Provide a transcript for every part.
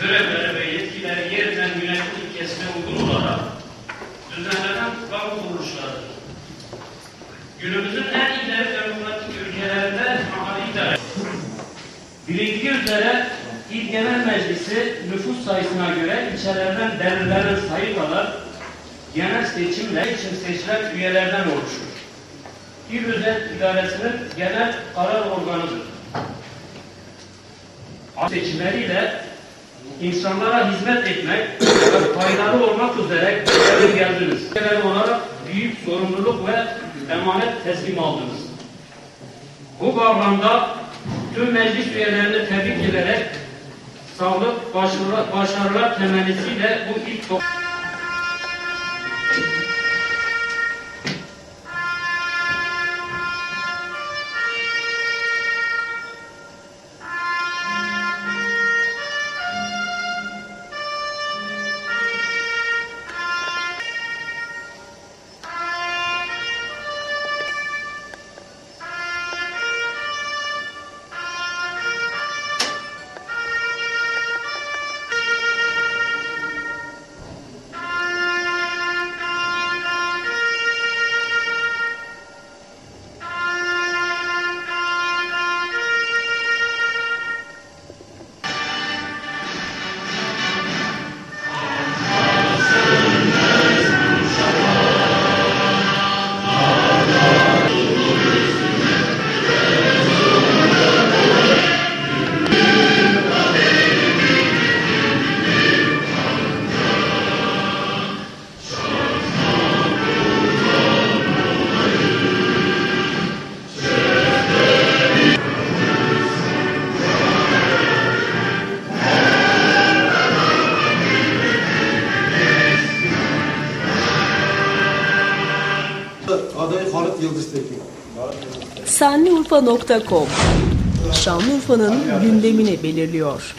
görevleri ve yetkileri yeniden yönetim ilkesine uygun olarak düzenlenen kamu kuruluşlarıdır. Günümüzün en ileri demokratik ülkelerinde mahalli idare. Bilindiği üzere İl Genel Meclisi nüfus sayısına göre ilçelerden belirlenen sayı kadar genel seçimle için seçilen üyelerden oluşur. İl Özel İdaresi'nin genel karar organıdır. Seçimleriyle insanlara hizmet etmek ve faydalı olmak üzere göreve geldiniz. Görev olarak büyük sorumluluk ve emanet teslim aldınız. Bu bağlamda tüm meclis üyelerini tebrik ederek sağlık, başarılar, başarılar temennisiyle bu ilk toplantı Yıldız Tekin. Senliurfa.com Şanlıurfa'nın gündemini belirliyor.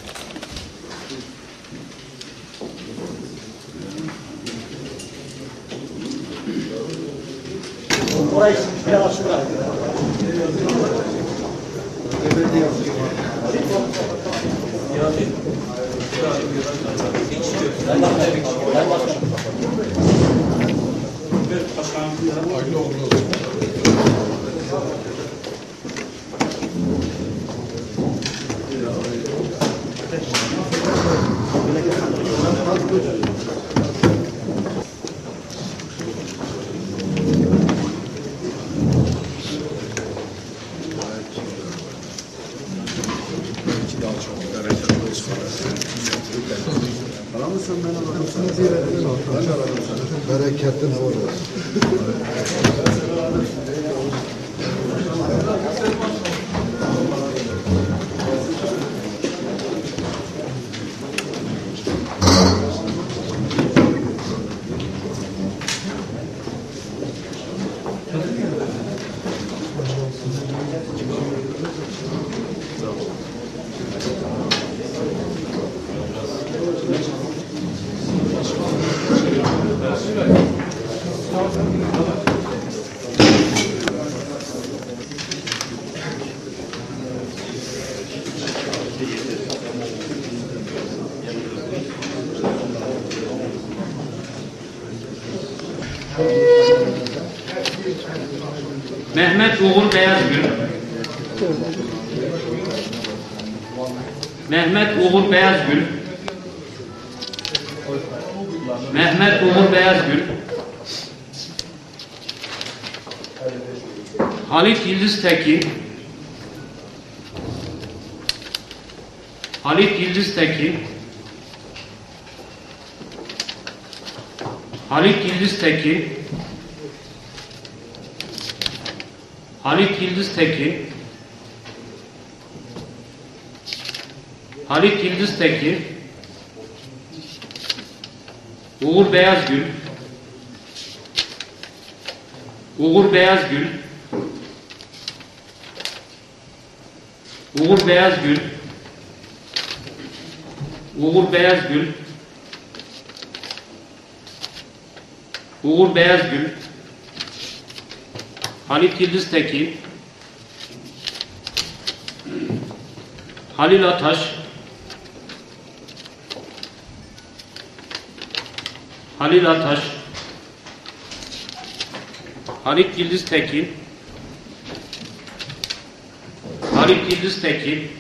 Orayı biraz şuraya. Belediye Bereketli hava olsun. Mehmet Uğur Beyazgül Mehmet Uğur Beyazgül Mehmet Uğur Beyazgül Halit Yıldız Tekin Halit Yıldız Tekin Halit Yıldız Tekin Halit Yıldız Tekin Halit Yıldız Tekin Uğur Beyazgül. Uğur Beyazgül. Uğur Beyazgül. Uğur Beyazgül. Uğur Beyazgül Halit Yıldız Tekin, Halil Ataş, Halil Ataş, Halit Yıldız Tekin, Halit Yıldız Tekin,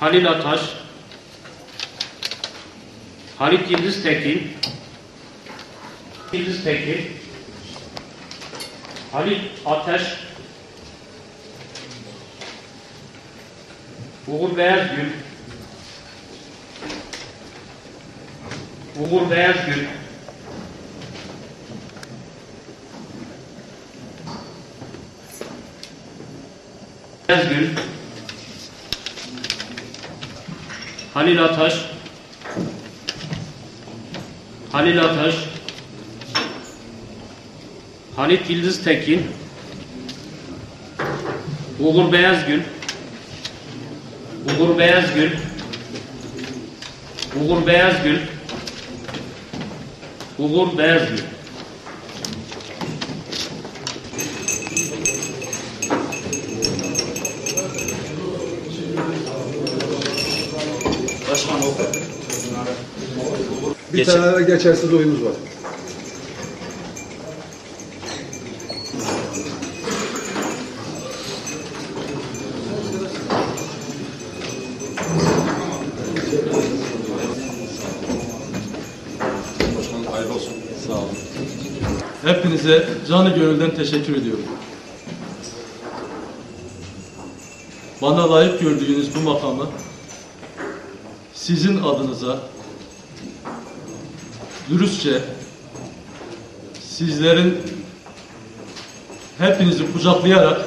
Halil Ataş, Halit Yıldız Tekin, Yıldız Tekin, Halil Ateş, Uğur Beyazgül, Uğur Beyazgül, Beyazgül, Halil Ataş, Halil Ataş, Halit Yıldız Tekin, Uğur Beyazgül, Uğur Beyazgül, Uğur Beyazgül, Uğur Beyazgül. Bir tane de geçersiz oyunumuz var. Hepinize canı gönülden teşekkür ediyorum. Bana layık gördüğünüz bu makamı sizin adınıza dürüstçe sizlerin hepinizi kucaklayarak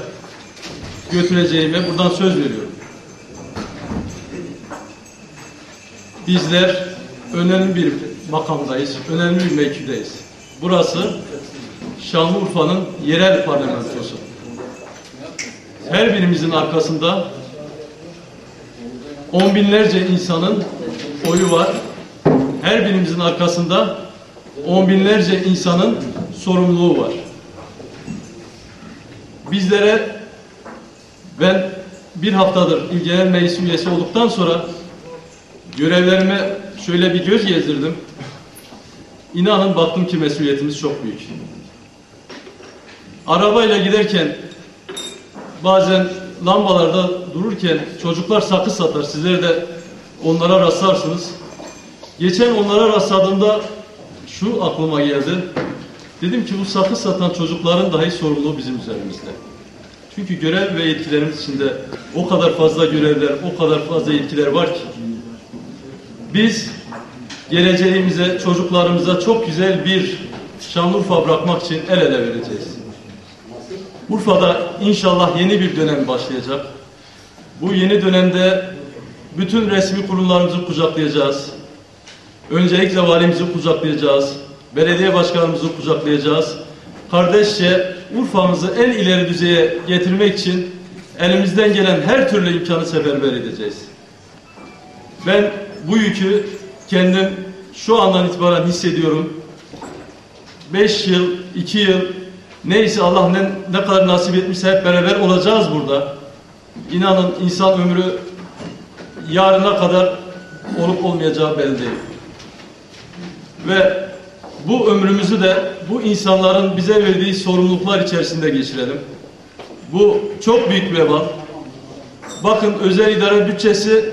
götüreceğime buradan söz veriyorum. Bizler önemli bir makamdayız, önemli bir mevkideyiz. Burası Şanlıurfa'nın yerel parlamentosu. Her birimizin arkasında on binlerce insanın oyu var. Her birimizin arkasında on binlerce insanın sorumluluğu var. Bizlere ben bir haftadır İl Genel Meclis üyesi olduktan sonra görevlerime şöyle bir göz gezdirdim. İnanın baktım ki mesuliyetimiz çok büyük. Arabayla giderken bazen lambalarda dururken çocuklar sakız satar. Sizler de onlara rastlarsınız. Geçen onlara rastladığımda şu aklıma geldi. Dedim ki bu sakız satan çocukların dahi sorumluluğu bizim üzerimizde. Çünkü görev ve yetkilerimiz içinde o kadar fazla görevler, o kadar fazla yetkiler var ki. Biz geleceğimize, çocuklarımıza çok güzel bir Şanlıurfa bırakmak için el ele vereceğiz. Urfa'da inşallah yeni bir dönem başlayacak. Bu yeni dönemde bütün resmi kurumlarımızı kucaklayacağız. Öncelikle valimizi kucaklayacağız. Belediye başkanımızı kucaklayacağız. Kardeşçe Urfa'mızı en ileri düzeye getirmek için elimizden gelen her türlü imkanı seferber edeceğiz. Ben bu yükü kendim şu andan itibaren hissediyorum. Beş yıl, iki yıl neyse Allah ne, ne kadar nasip etmişse hep beraber olacağız burada. İnanın insan ömrü yarına kadar olup olmayacağı belli değil. Ve bu ömrümüzü de bu insanların bize verdiği sorumluluklar içerisinde geçirelim. Bu çok büyük bir vebal. Bakın özel idare bütçesi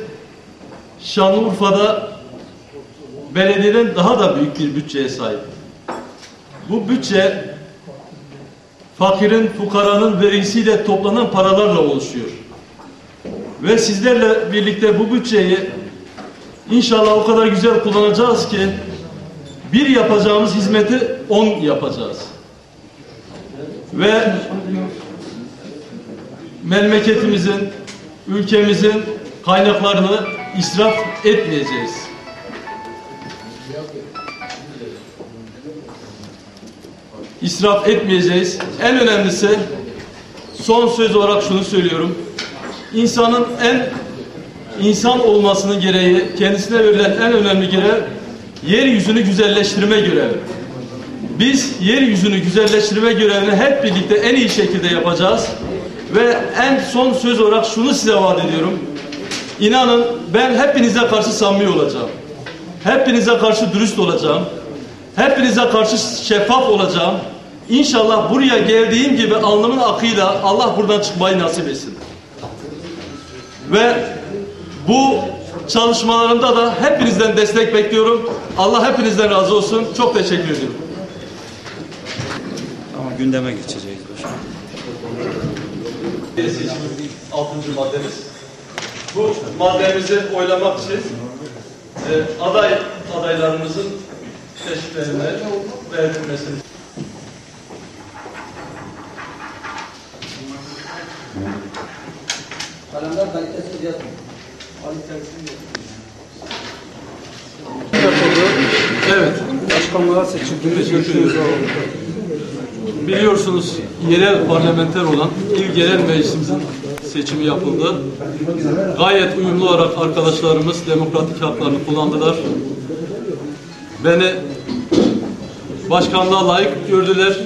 Şanlıurfa'da belediyeden daha da büyük bir bütçeye sahip. Bu bütçe fakirin, fukaranın vergisiyle toplanan paralarla oluşuyor. Ve sizlerle birlikte bu bütçeyi inşallah o kadar güzel kullanacağız ki bir yapacağımız hizmeti on yapacağız. Ve memleketimizin, ülkemizin kaynaklarını israf etmeyeceğiz. İsraf etmeyeceğiz. En önemlisi son söz olarak şunu söylüyorum. İnsanın en insan olmasının gereği kendisine verilen en önemli görev yeryüzünü güzelleştirme görevi. Biz yeryüzünü güzelleştirme görevini hep birlikte en iyi şekilde yapacağız. Ve en son söz olarak şunu size vaat ediyorum. İnanın ben hepinize karşı samimi olacağım. Hepinize karşı dürüst olacağım. Hepinize karşı şeffaf olacağım. İnşallah buraya geldiğim gibi alnımın akıyla Allah buradan çıkmayı nasip etsin. Ve bu çalışmalarımda da hepinizden destek bekliyorum. Allah hepinizden razı olsun. Çok teşekkür ediyorum. Ama gündeme geçeceğiz başkanım. 6. maddemiz. Bu maddemizi oylamak için e, aday adaylarımızın teşviklerine verilmesini Evet. Başkanlığa seçildiniz. Görüşünüz alalım. Biliyorsunuz yerel parlamenter olan İl Genel Meclisimizin seçimi yapıldı. Gayet uyumlu olarak arkadaşlarımız demokratik haklarını kullandılar. Beni başkanlığa layık gördüler.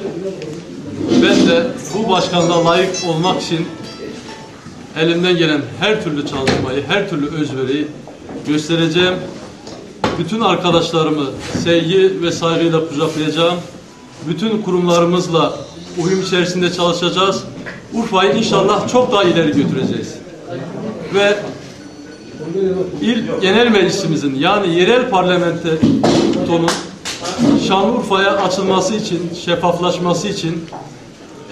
Ben de bu başkanlığa layık olmak için elimden gelen her türlü çalışmayı, her türlü özveriyi göstereceğim. Bütün arkadaşlarımı sevgi ve saygıyla kucaklayacağım. Bütün kurumlarımızla uyum içerisinde çalışacağız. Urfa'yı inşallah çok daha ileri götüreceğiz. Ve İl Genel Meclisimizin yani yerel parlamentonun Şanlıurfa'ya açılması için, şeffaflaşması için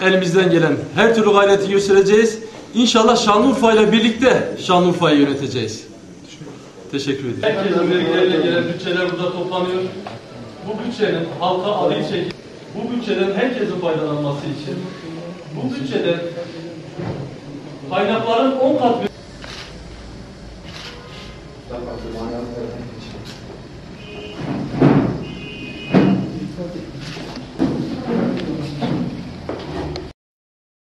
elimizden gelen her türlü gayreti göstereceğiz. İnşallah Şanlıurfa ile birlikte Şanlıurfa'yı yöneteceğiz. Teşekkür ederim. Herkesin vergileriyle gelen bütçeler burada toplanıyor. Bu bütçenin halka adil şekilde, bu bütçeden herkesin faydalanması için, bu bütçeden kaynakların 10 kat